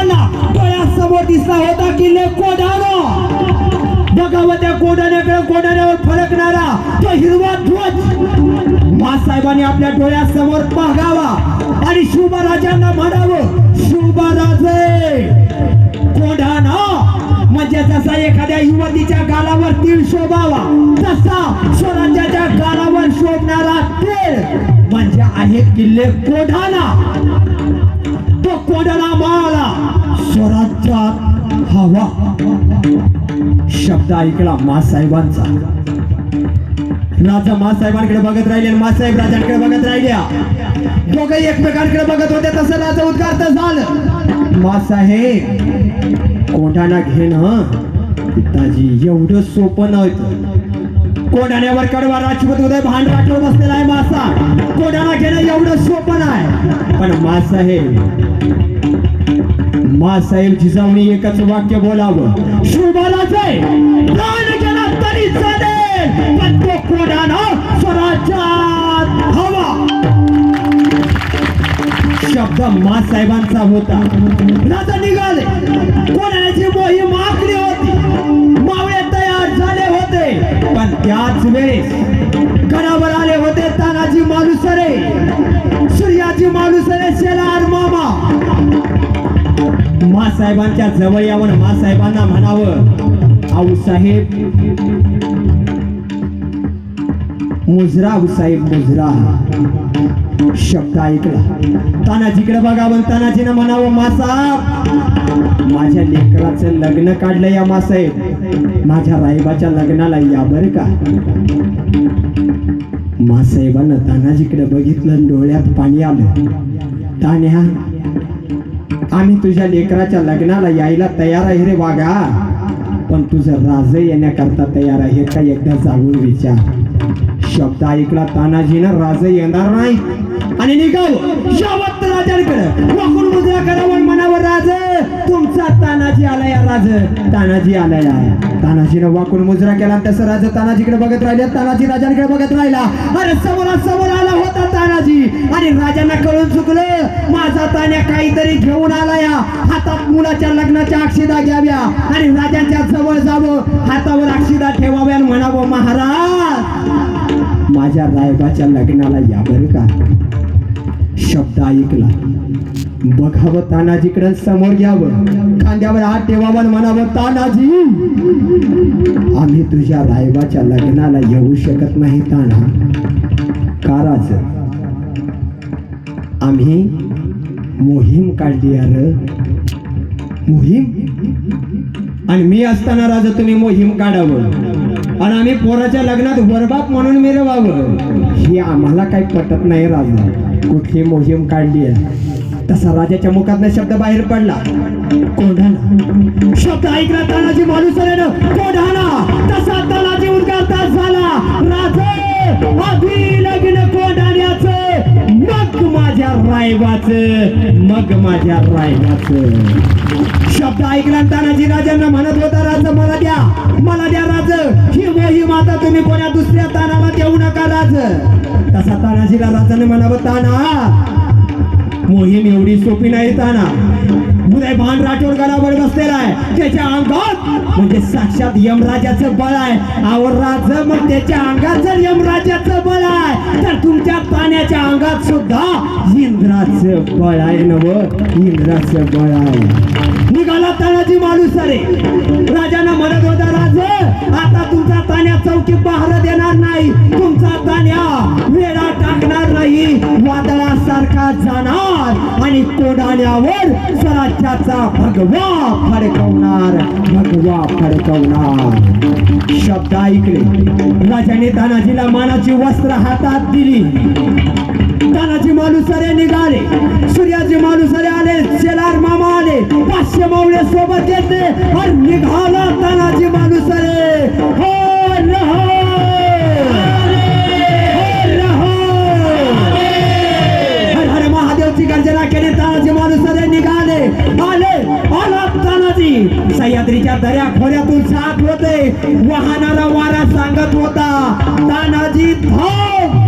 असताना डोळ्यासमोर दिसला होता किल्ले कोढाणा बघावं त्या कोढाण्याकडे कोढाण्यावर फडकणारा तो हिरवा ध्वज. साहेबांनी आपल्या डोळ्यासमोर पाहावा आणि शुभराजांना म्हणावं शुभराजे कोढाणा म्हणजे जसा एखाद्या युवतीच्या गालावर तीळ शोभावा तसा स्वराज्याच्या गालावर शोभणारा तीळ म्हणजे आहे किल्ले कोढाणा शब्द ऐकला मासाहेबांचा. राजा मासाहेबांकडे बघत राहिले आणि मासाहेब राजांकडे बघत राहिल्या दोघे एकमेकांकडे बघत होते तसं राजा उद्गार झालं. मासाहेब कोंढाणा घेणं पिताजी एवढं सोपं नव्हतं. कोंढाण्यावर कडवा राजपूत उदय भांड वाटवत बसलेला आहे मासा. कोंढाणा घेणं एवढं सोपं आहे पण मासाहेब मासाहेब जिजाऊनी एकच वाक्य बोलावं. शुभालाच आहे प्राण गेला तरी चालेल पण तो कोणाला? स्वराज्यात हवा. शब्द मासाहेबांचा होता. राजा निघाले. कोणाची मोहीम आखली होती? मावळे तयार झाले होते. पण त्याच वेळेस गडावर आले होते तानाजी मालुसरे. सूर्याजी मालुसरे शेलार मामा. मासाहेबांच्या जवळ यावं मासाहेबांना म्हणावं आऊसाहेब मुजरा आऊसाहेब मुजरा शब्द ऐकला. तानाजीकडे बघावं तानाजीनं म्हणावं मासा माझ्या लेकराचं लग्न काढलं या मासाहेब माझ्या रायबाच्या लग्नाला या बर का? मासाहेबानं तानाजीकडे बघितलं डोळ्यात पाणी आलं. तान्या आम्ही तुझ्या लेकराच्या लग्नाला यायला तयार आहे रे वाघा. आपण तुझं राज येण्याकरता तयार आहे. का एकदा जाऊन विचार. शब्द ऐकला तानाजीनं राज येणार नाही. आणि निघाल. राजांकडे. राज तानाजी आलाय. तानाजीनं वाकून मुजरा केला आणि तसं राज तानाजीकडे बघत राहिले. तानाजी राजांकडे बघत राहिला. अरे समोरासमोर आला होता तानाजी. आणि राजांना कळून चुकलं माझा तान्या काहीतरी घेऊन आला या हातात मुलाच्या लग्नाच्या अक्षिदा घ्याव्या. आणि राजांच्या जवळ जावं हातावर अक्षिदा ठेवाव्या आणि म्हणावं महाराज माझ्या रायबाच्या लग्नाला या बरं का? शब्द ऐकला. बघावं तानाजीकडे समोर घ्यावं खांद्यावर हात ठेवावं म्हणावं तानाजी आम्ही तुझ्या रायबाच्या लग्नाला येऊ शकत नाही ताना. का राज? आम्ही मोहीम काढली यार मोहीम? आणि मी असताना राजा तुम्ही मोहीम काढावं. आणि आम्ही पोराच्या लग्नात वरबाप म्हणून मिरवावं. हे आम्हाला काही पटत नाही राजा. कुठली मोहीम काढली आहे? तसा राजाच्या मुखात शब्द बाहेर पडला. कोढाणा. शब्द ऐकला तानाजी माणूस कोढाणा. तसा तानाजी उद्गारता झाला. राजे लग्न कोढाण्याचं. मग माझ्या रायवाच मग माझ्या रायवाच शब्द ऐकला तानाजी राजांना म्हणत होता राज मला द्या. मला द्या राज. ही मोही माता तुम्ही कोणा दुसऱ्या तानाला देऊ नका राज. तसा तानाजीला राजाने म्हणावं ताना मोहीम एवढी सोपी नाही ताना उदय भान राठोड गडावर बसलेला आहे. त्याच्या अंगात म्हणजे साक्षात यमराजाचं बळ आहे. आवर राज मग त्याच्या अंगात जर यमराजाचं बळ आहे. तर तुमच्या पाण्याच्या अंगात सुद्धा इंद्राचं बळ आहे नव. इंद्राचं बळ आहे. निघाला तानाजी माणूस अरे. राजाना म्हणत होता राज आता तुमचा तान्या चौकी पहार देणार नाही. तुमचा तान्या वेळा टाकणार नाही. वादळासारखा जाणार आणि कोडाण्यावर स्वराज्याचा भगवा फडकवणार भगवा फडकवणार. शब्द ऐकले. राजाने तानाजीला मानाची वस्त्र हातात दिली. पाचशे मावळे सोबत येते. आणि निघाला तानाजी माणूस रे हो रहो! हो, हर महादेवची गर्जना केली तानाजी रे निघाले. आले आला तानाजी. सह्याद्रीच्या दऱ्या खोऱ्यातून साथ होते. वाहनाला वारा सांगत होता. तानाजी धाव